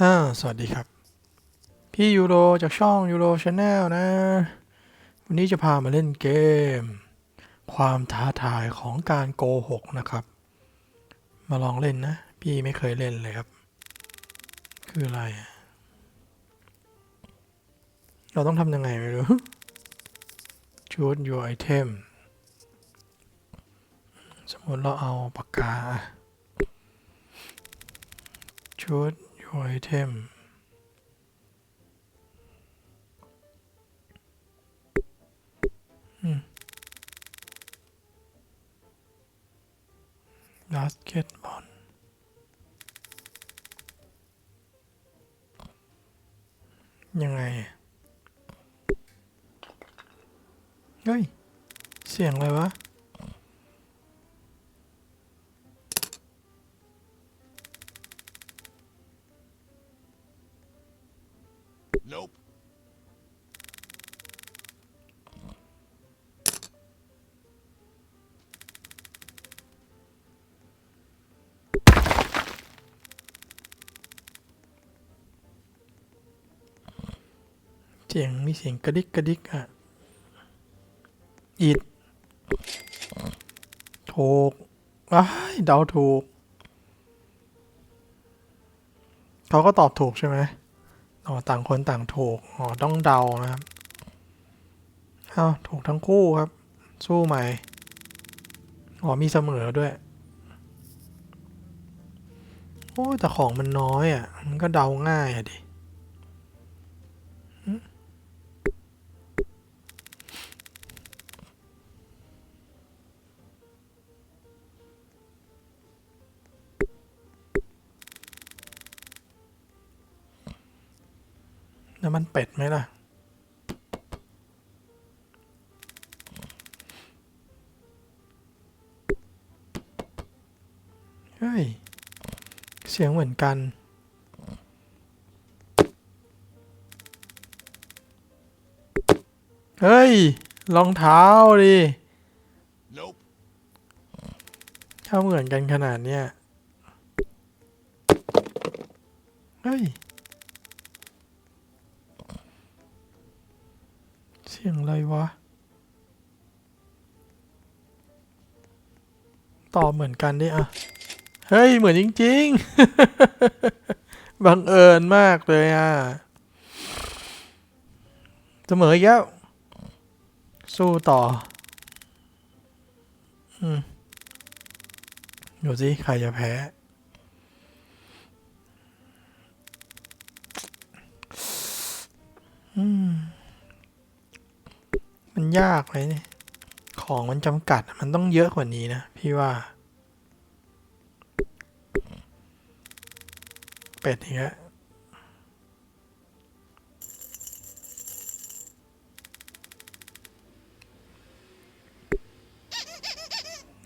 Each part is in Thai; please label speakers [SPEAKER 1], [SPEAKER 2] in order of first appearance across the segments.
[SPEAKER 1] อ่าสวัสดีครับ พี่ยูโรจากช่องยูโรชาแนลนะ วันนี้จะพามาเล่นเกม ความท้าทายของการโกหกนะครับ มาลองเล่นนะ พี่ไม่เคยเล่นเลยครับ คืออะไร เราต้องทำยังไงไม่รู้ choose your item สมมติเราเอาปากกา choose ไอเทมบาสเกตบอลยังไง เฮ้ย เสียงอะไรวะ เสียงมีเสียงกระดิกกระดิกอะอีดถูกว้าเดาถูก เขาก็ตอบถูกใช่ไหมอ๋อต่างคนต่างถูก อ๋อ ต้องเดานะครับอ้าวถูกทั้งคู่ครับ สู้ใหม่ อ๋อ มีเสมอด้วย โอ้แต่ของมันน้อยอะ มันก็เดาง่ายอะดิ แล้วมันเป็ดไหมล่ะ เฮ้ย เสียงเหมือนกัน เฮ้ย รองเท้าดิ
[SPEAKER 2] Nope.
[SPEAKER 1] ถ้าเหมือนกันขนาดเนี้ย ต่อเหมือนกันดิอะ เฮ้ย เหมือนจริง ๆ บังเอิญมากเลยอะ เสมอแล้วสู้ต่อ อืมดูสิใครจะแพ้ อืม มันยากไหมเนี่ย ของมันจำกัดมันต้องเยอะกว่านี้นะ พี่ว่า เป็ดอีกแล้ว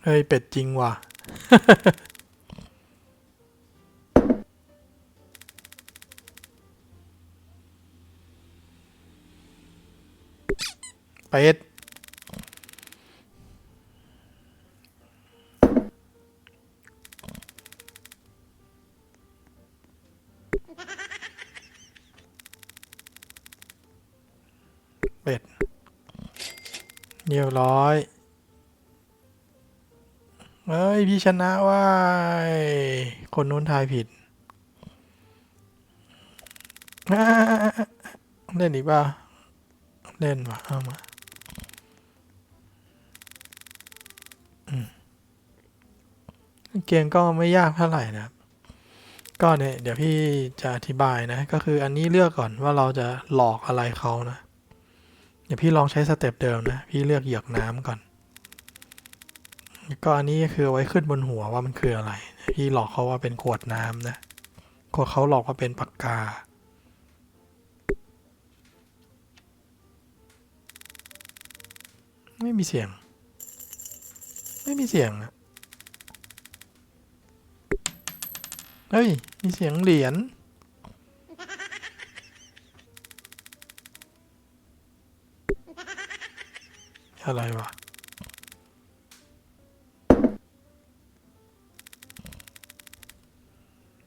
[SPEAKER 1] เฮ้ย เป็ดจริงว่ะ เป็ดเป็ด รียบร้อยเฮ้ย พี่ชนะว่ายคนนู้นทายผิด เล่นอีกป่ะ เล่นว่ะเอามาเกมก็ไม่ยากเท่าไหร่นะครับ ก็เนี่ยเดี๋ยวพี่จะอธิบายนะ ก็คืออันนี้เลือกก่อนว่าเราจะหลอกอะไรเขานะ เดี๋ยวพี่ลองใช้สเต็ปเดิมนะ พี่เลือกเหยือกน้ำก่อน ก็อันนี้ก็คือเอาไว้ขึ้นบนหัวว่ามันคืออะไร พี่หลอกเขาว่าเป็นขวดน้ำนะขวดเขาหลอกว่าเป็นปากกาไม่มีเสียง ไม่มีเสียงอะเฮ้ย มีเสียงเหรียญ อะไรวะ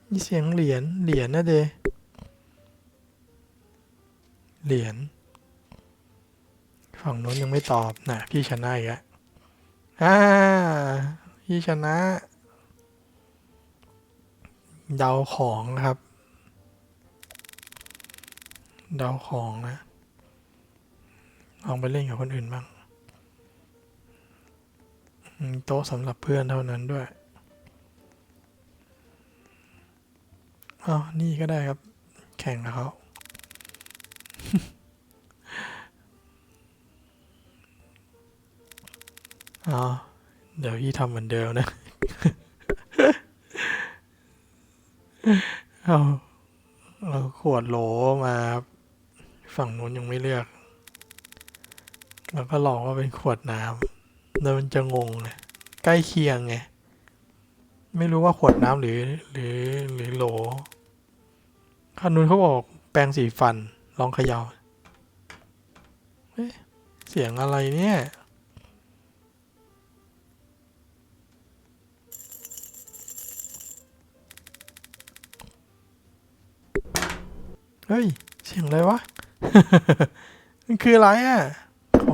[SPEAKER 1] มีเสียงเหรียญ เหรียญนะเด เหรียญ ฝั่งนู้นยังไม่ตอบนะพี่ชนะอีกแล้วอ่า พี่ชนะ เดาของครับ เดาของนะลองไปเล่นกับคนอื่นบ้าง โต๊ะสำหรับเพื่อนเท่านั้นด้วยอ๋อนี่ก็ได้ครับ แข่งกับเขาอ๋อเดี๋ยวพี่ทำเหมือนเดิมนะเอาเอาขวดโหลมาครับฝั่งนู้นยังไม่เลือก แล้วก็หลอกว่าเป็นขวดน้ำ แล้วมันจะงงเลยใกล้เคียงไง ไม่รู้ว่าขวดน้ำหรือหรือหรือโหลคันนู้นเขาบอกแปรงสีฟันลองเขยา่าเสียงอะไรเนี่ย เฮ้ย เสียงอะไรวะ มันคืออะไรอะ เขา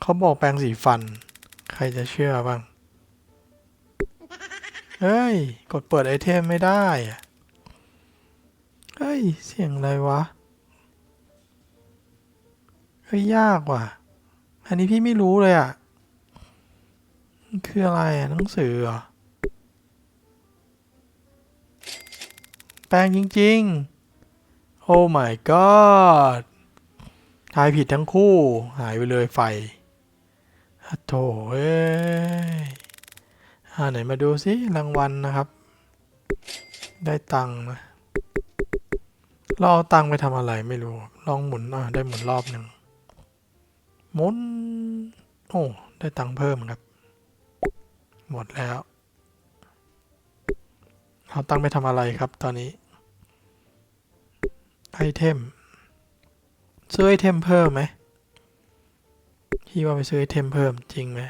[SPEAKER 1] เขาบอกแปรงสีฟัน ใครจะเชื่อบ้าง เฮ้ย กดเปิดไอเทมไม่ได้เฮ้ย เสียงอะไรวะ เฮ้ย ยากว่ะ อันนี้พี่ไม่รู้เลยอะ คืออะไรอะหนังสือเหรอ แปลงจริง ๆ โอ้ my god ทายผิดทั้งคู่ หายไปเลยไฟ โถเอ้ยอ่าไหนมาดูสิรางวัลนะครับ ได้ตังค์นะเราเอาตังค์ไปทำอะไรไม่รู้ ลองหมุนอะได้หมุนรอบหนึ่งหมุน โอ้ ได้ตังค์เพิ่มครับ หมดแล้วเอาตังค์ไปทำอะไรครับตอนนี้ ไอเทมซื้อไอเทมเพิ่มไหม พี่ว่าไปซื้อไอเทมเพิ่มจริงไหม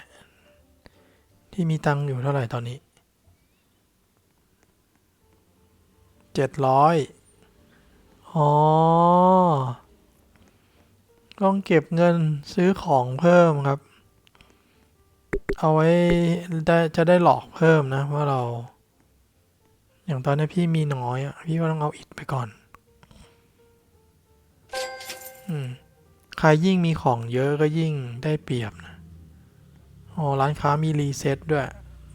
[SPEAKER 1] ที่มีตังค์อยู่เท่าไหร่ตอนนี้เจ็ดร้อยอ๋อลองเก็บเงินซื้อของเพิ่มครับ เอาไว้ได้จะได้หลอกเพิ่มนะว่าเรา อย่างตอนนี้พี่มีน้อยอะ พี่ก็ต้องเอาอิฐไปก่อน อืม ใครยิ่งมีของเยอะก็ยิ่งได้เปรียบนะอ๋อร้านค้ามีรีเซ็ตด้วย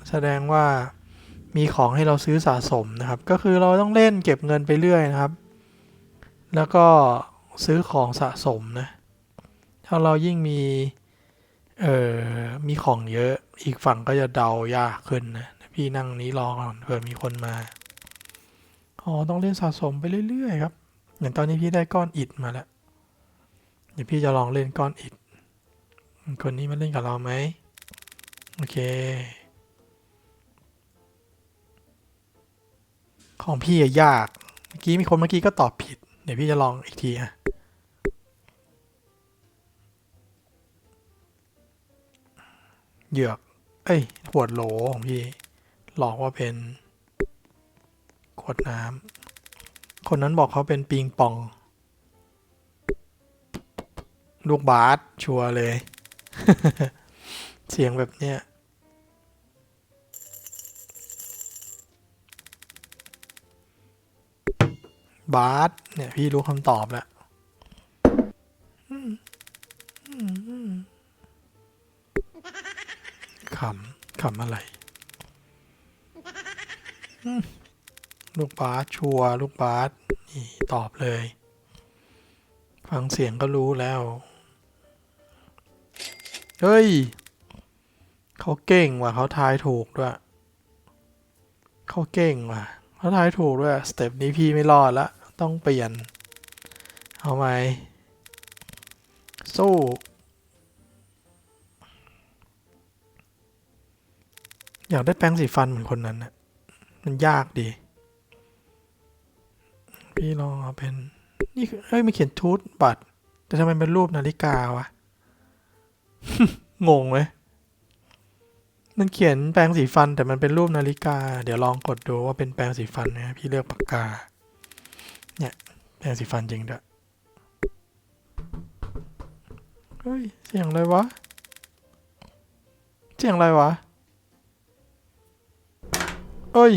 [SPEAKER 1] แสดงว่ามีของให้เราซื้อสะสมนะครับ ก็คือเราต้องเล่นเก็บเงินไปเรื่อยนะครับ แล้วก็ซื้อของสะสมนะ ถ้าเรายิ่งมี เอ่อ มีของเยอะ อีกฝั่งก็จะเดายากขึ้นนะ พี่นั่งนี้รอก่อนเผื่อมีคนมา อ๋อ ต้องเล่นสะสมไปเรื่อยๆครับ อย่างตอนนี้พี่ได้ก้อนอิฐมาแล้ว เดี๋ยวพี่จะลองเล่นก้อนอิฐคนนี้มาเล่นกับเราไหมโอเค ของพี่อะยาก เมื่อกี้มีคนเมื่อกี้ก็ตอบผิด เดี๋ยวพี่จะลองอีกทีอะเหยือก เอ้ยขวดโหลของพี่ หลอกว่าเป็นขวดน้ำคนนั้นบอกเขาเป็นปิงปอง ลูกบาสชัวร์เลย เสียงแบบเนี้ยบาสเนี่ย พี่รู้คำตอบแล้วขำขำอะไร ลูกบาสชัว ลูกบาสนี่ ตอบเลย ฟังเสียงก็รู้แล้ว เฮ้ย เขาเก่งว่ะเขาทายถูกด้วย เขาเก่งว่ะเขาทายถูกด้วยสเต็ปนี้พี่ไม่รอดละ ต้องเปลี่ยน เอาไหมสู้อยากได้แปรงสีฟันเหมือนคนนั้นนะมันยากดี พี่ลองเอาเป็น นี่คือเฮ้ย ไมันเขียนทูตบัตร แต่ทำไมเป็นรูปนาฬิกาวะ งงไหมมันเขียนแปรงสีฟันแต่มันเป็นรูปนาฬิกา เดี๋ยวลองกดดูว่าเป็นแปรงสีฟันไหมพี่เลือกปากกา เนี่ยแปรงสีฟันจริงด้วยเฮ้ยเสียงอะไรวะ เสียงอะไรวะเอ้ย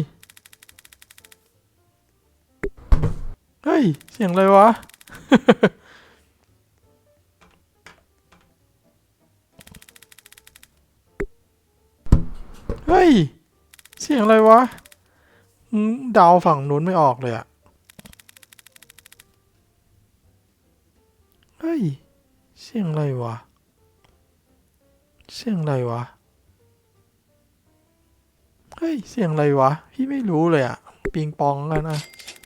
[SPEAKER 1] เฮ้ย เสียงอะไรวะ ฮ้ย เสียงอะไรวะเดาฝั่งนู้นไม่ออกเลยอะเฮ้ย เสียงอะไรวะ เสียงอะไรวะ เฮ้ย เสียงอะไรวะ พี่ไม่รู้เลยอะปิงปองกันนะ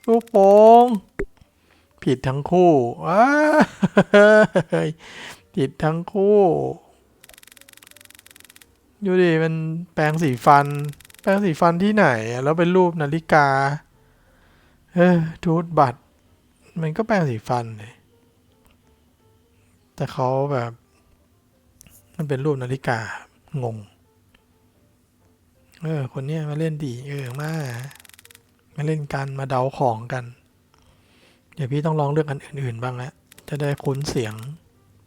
[SPEAKER 1] ลูกโป่งผิดทั้งคู่ว้าเฮ้ยผิดทั้งคู่ ดูดิมันแปรงสีฟัน แปรงสีฟันที่ไหน แล้วเป็นรูปนาฬิกา เออทูตบัตร มันก็แปรงสีฟันเลยแต่เขาแบบ มันเป็นรูปนาฬิกางง เออ คนเนี้ยมาเล่นดีเออมา มาเล่นกันมาเดาของกัน เดี๋ยวพี่ต้องลองเลือกอันอื่น ๆ บ้างแล้วจะได้คุ้นเสียง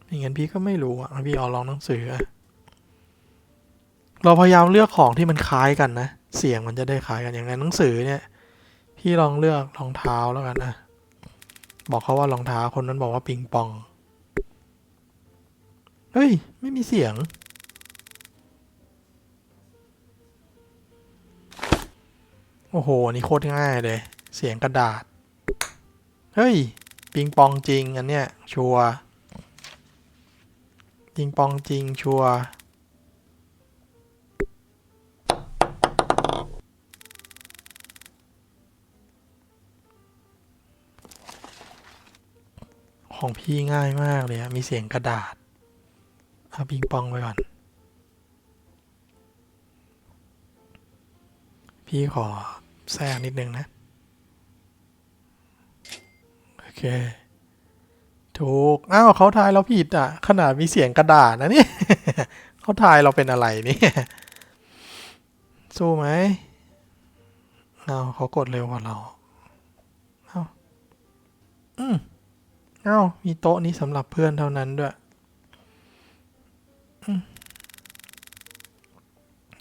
[SPEAKER 1] ไม่งั้นพี่ก็ไม่รู้อะพี่เอาลองหนังสืออะ เราพยายามเลือกของที่มันคล้ายกันนะ เสียงมันจะได้คล้ายกันอย่างนั้นหนังสือเนี่ยพี่ลองเลือกรองเท้าแล้วกันนะบอกเขาว่ารองเท้าคนนั้นบอกว่าปิงปอง เฮ้ย ไม่มีเสียง โอ้โห นี่โคตรง่ายเลย เสียงกระดาษ เฮ้ย ปิงปองจริง อันเนี้ยชัว ปิงปองจริงชัว ของพี่ง่ายมากเลยอะมีเสียงกระดาษเอาปิงปองไปก่อน พี่ขอแทรกนิดนึงนะ โอเค ถูก อ้าวเขาทายเราผิดอะ ขนาดมีเสียงกระดาษนะเนี่ยเขาทายเราเป็นอะไรนี่สู้ไหมเอาวเขากดเร็วกว่าเรา เอาอืม อามีโต๊ะนี้สำหรับเพื่อนเท่านั้นด้วย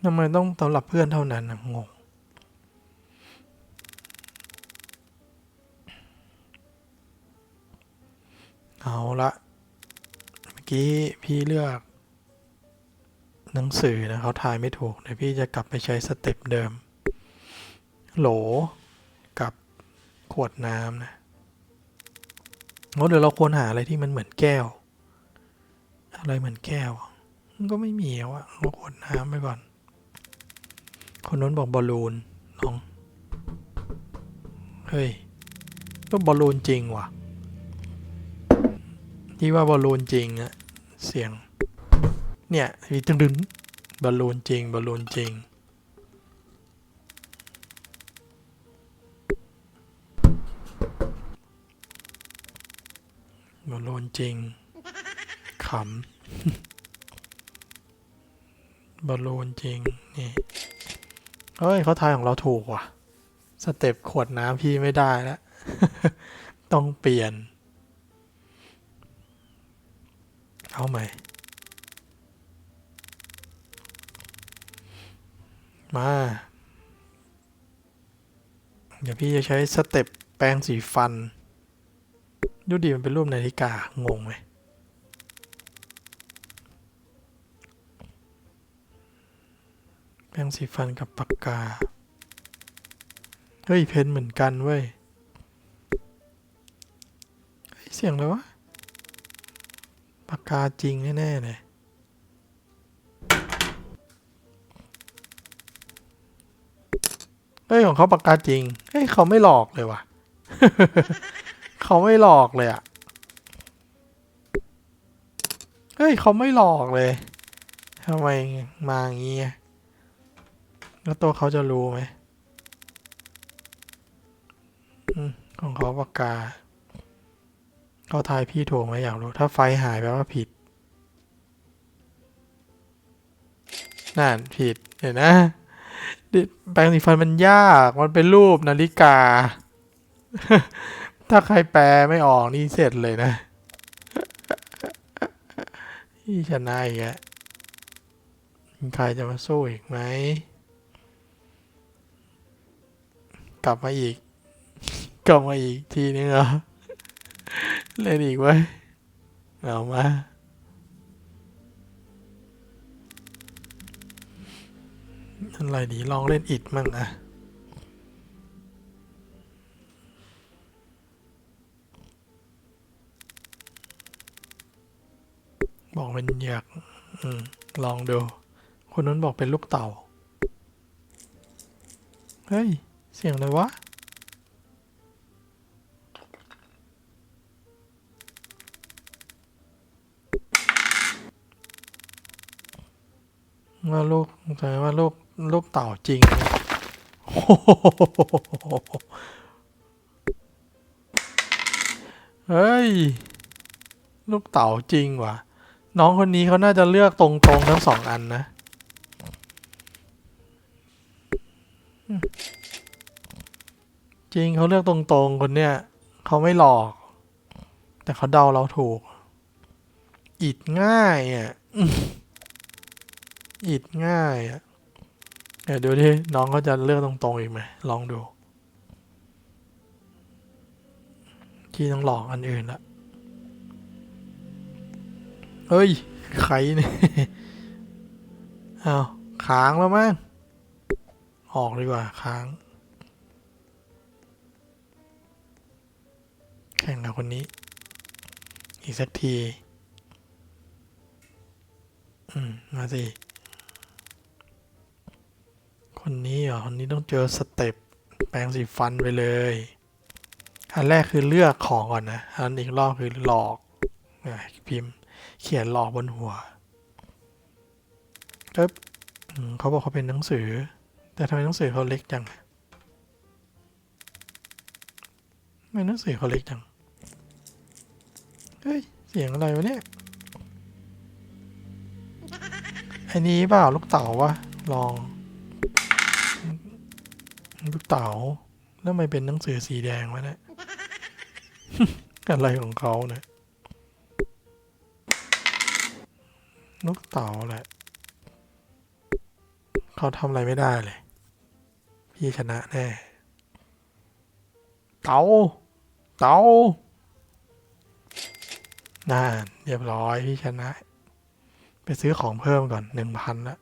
[SPEAKER 1] ทำไมต้องสำหรับเพื่อนเท่านั้นนะงงเอาละ เมื่อกี้พี่เลือก หนังสือนะเขาทายไม่ถูก เดี๋ยวพี่จะกลับไปใช้สเต็ปเดิม โหลกับขวดน้ำนะ โอ้เดี๋ยวเราควรหาอะไรที่มันเหมือนแก้ว อะไรเหมือนแก้วมันก็ไม่มีแล้วอะเราขวดน้ำไปก่อน คนนู้นบอกบอลลูนลอง เฮ้ย ก็บอลลูนจริงว่ะ ที่ว่าบอลลูนจริงอะเสียง เนี่ยมีตึงดึงบอลลูนจริงบอลลูนจริง บอลลูนจริง ขำบอลลูนจริง นี่เฮ้ยเขาทายของเราถูกว่ะ สเต็ปขวดน้ำพี่ไม่ได้แล้ว ต้องเปลี่ยน เอาใหม่ มาเดี๋ยวพี่จะใช้สเต็ปแปรงสีฟัน ดูดีมันเป็นรูปนาฬิกา งงไหมแปรงสีฟันกับปากกา เฮ้ย เพนเหมือนกันเว้ยเฮ้ยเสียงอะไรวะ ปากกาจริงแน่ ๆ เลยเฮ้ย ของเขาปากกาจริง เฮ้ย เขาไม่หลอกเลยว่ะ เขาไม่หลอกเลยอะเฮ้ยเขาไม่หลอกเลยทำไมมาอย่างงี้แล้วตัวเขาจะรู้ไหมอืมของเขาปากกา เขาทายพี่ถูกไหมอยากรู้ ถ้าไฟหายแปลว่าผิด นั่นผิด เห็นนะดิแปรงสีฟันมันยาก มันเป็นรูปนาฬิกา ถ้าใครแปลไม่ออกนี่เสร็จเลยนะพี่ชนะอีกแล้วใครจะมาสู้อีกไหม กลับมาอีก กลับมาอีกทีนึงเหรอ เล่นอีกไว้เอามาอะไรดีลองเล่นอิดมั่งอะ บอกเป็นเหยือกอลองดู คนนั้นบอกเป็นลูกเต่า เฮ้ย เสียงอะไรวะ ว่าลูกแสดงว่าลูกลูกเต่าจริงเฮ้ย ลูกเต่าจริงว่ะ น้องคนนี้เขาน่าจะเลือกตรงๆทั้งสองอันนะจริงเขาเลือกตรงๆคนเนี้ยเขาไม่หลอก แต่เขาเดาเราถูก อิดง่ายอะอิดง่ายอะเดี๋ยวดูดิน้องเขาจะเลือกตรงๆอีกไหมลองดูที่ต้องหลอกอันอื่นละ เฮ้ยใครเนี่ยอ้าวค้างแล้วมั้งออกดีกว่าค้าง แข่งกับคนนี้ อีกสักที อืม มาสิ คนนี้เหรอ คนนี้ต้องเจอสเต็ป แปรงสีฟันไปเลย อันแรกคือเลือกของก่อนนะ อันอีกรอบคือหลอกอะพิมพ์ เขียนหลอกบนหัวเอ๊บอืมเขาบอกเขาเป็นหนังสือ แต่ทำไมหนังสือเขาเล็กจังทำไมหนังสือเขาเล็กจัง เฮ้ย เสียงอะไรวะเนี่ยอันนี้เปล่าลูกเต๋าวะลอง ลูกเต๋าแล้วทำไมเป็นหนังสือสีแดงวะเนี่ยอะไรของเขาเนี่ย ลูกเต๋าแหละ เขาทำอะไรไม่ได้เลย พี่ชนะแน่ เต๋าเต๋าน่านเรียบร้อยพี่ชนะ ไปซื้อของเพิ่มก่อนหนึ่งพันละ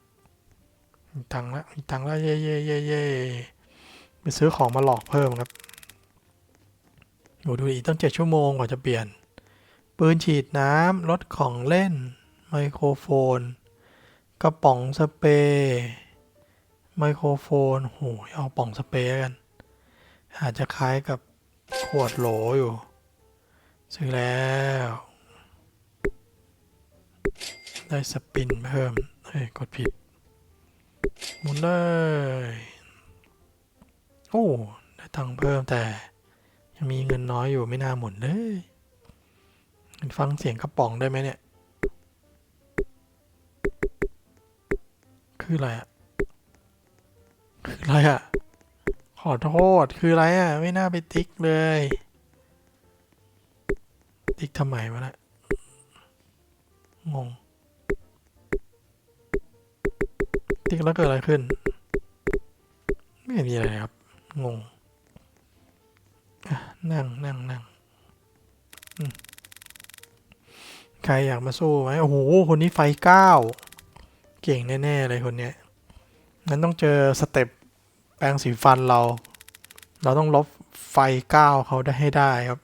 [SPEAKER 1] มีตังค์ละมีตังค์ละเย่เย่เย่เย่ไปซื้อของมาหลอกเพิ่มครับโอ้ดูอีกตั้งเจ็ดชั่วโมงกว่าจะเปลี่ยน ปืนฉีดน้ำรถของเล่น ไมโครโฟน กระป๋องสเปรย์ไมโครโฟนโหเอาป่องสเปรย์กัน อาจจะคล้ายกับขวดโหลอยู่ ซื้อแล้ว ได้สปินเพิ่ม เฮ้ย กดผิด หมุนเลย โอ้ ได้ตังค์เพิ่มแต่ ยังมีเงินน้อยอยู่ไม่น่าหมุนเลย ฟังเสียงกระป๋องได้ไหมเนี่ย คืออะไรอะคืออะไรอะขอโทษคืออะไรอะไม่น่าไปติ๊กเลย ติ๊กทำไมวะเนะงง ติ๊กแล้วเกิดอะไรขึ้น ไม่มีอะไรเลยครับ งงนั่งนั่งนั่งใครอยากมาสู้ไหมโอ้โห คนนี้ไฟเก้า เก่งแน่ ๆ เลยคนเนี้ยงั้นต้องเจอสเต็ปแปรงสีฟันเรา เราต้องลบไฟก้าเขาได้ให้ได้ครับ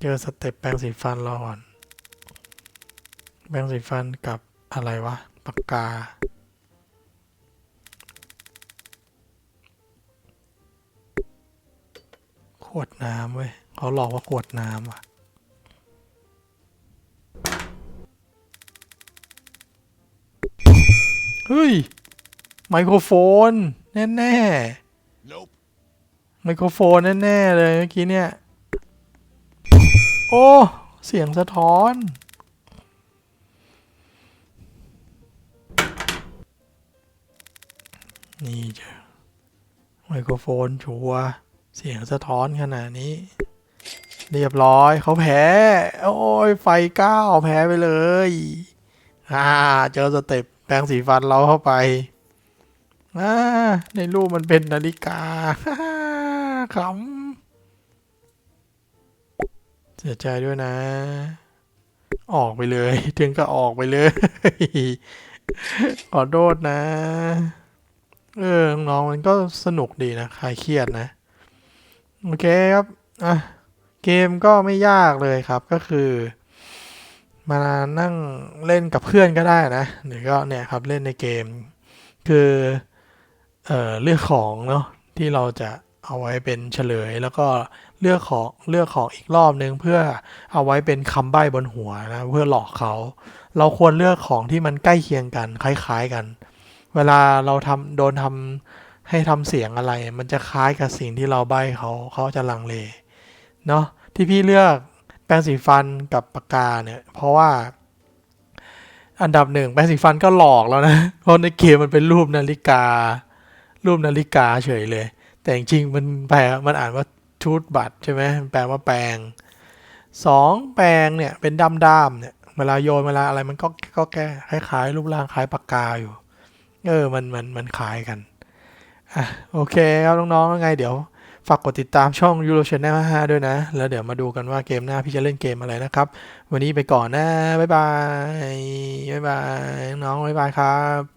[SPEAKER 1] เจอสเต็ปแปรงสีฟันเราก่อน แปรงสีฟันกับอะไรวะ ปากกา ขวดน้ำเว้ยเขาหลอกว่าขวดน้ำว่ะ เฮ้ย ไมโครโฟน แน่
[SPEAKER 2] Nope.
[SPEAKER 1] ๆไมโครโฟนแน่ๆเลยเมื่อกี้เนี่ย โอ้ เสียงสะท้อน นี่เจอไมโครโฟนชัวร์เสียงสะท้อนขนาดนี้ เรียบร้อยเขาแพ้ โอ้ยไฟก้าวแพ้ไปเลย อ่า เจอสเต็ป แปรงสีฟันเราเข้าไปอ่าในรูปมันเป็นนาฬิกาขำเสียใจด้วยนะ ออกไปเลย ถึงก็ออกไปเลย ขอโทษนะ เออ น้องๆมันก็สนุกดีนะ คลายเครียดนะ โอเคครับ อะ เกมก็ไม่ยากเลยครับ ก็คือ มานั่งเล่นกับเพื่อนก็ได้นะ หรือก็เนี่ยครับเล่นในเกม คือเอ่อเลือกของเนาะที่เราจะเอาไว้เป็นเฉลย แล้วก็เลือกของเลือกของอีกรอบนึงเพื่อเอาไว้เป็นคำใบ้บนหัวนะเพื่อหลอกเขา เราควรเลือกของที่มันใกล้เคียงกันคล้ายๆกัน เวลาเราทำโดนทำให้ทำเสียงอะไร มันจะคล้ายกับสิ่งที่เราใบ้เขาเขาจะลังเลเนาะที่พี่เลือก แปรงสีฟันกับปากกาเนี่ย เพราะว่า อันดับหนึ่งแปรงสีฟันก็หลอกแล้วนะ เพราะในเกมมันเป็นรูปนาฬิกา รูปนาฬิกาเฉยเลย แต่จริงๆมันแปลมันอ่านว่าชูดบัตรใช่ไหมแปลว่าแปลงสองแปลงเนี่ยเป็นดำดำๆเนี่ยเวลาโยนเวลาอะไรมันก็ก็แก้คล้ายๆรูปร่างคล้ายปากกาอยู่ เออมันมันมันคล้ายกันอะโอเคครับน้องๆยังไงเดี๋ยว ฝากกดติดตามช่อง Euro Channel 5ด้วยนะ แล้วเดี๋ยวมาดูกันว่าเกมหน้าพี่จะเล่นเกมอะไรนะครับ วันนี้ไปก่อนนะ บ๊ายบาย บ๊ายบาย น้อง บ๊ายบายครับ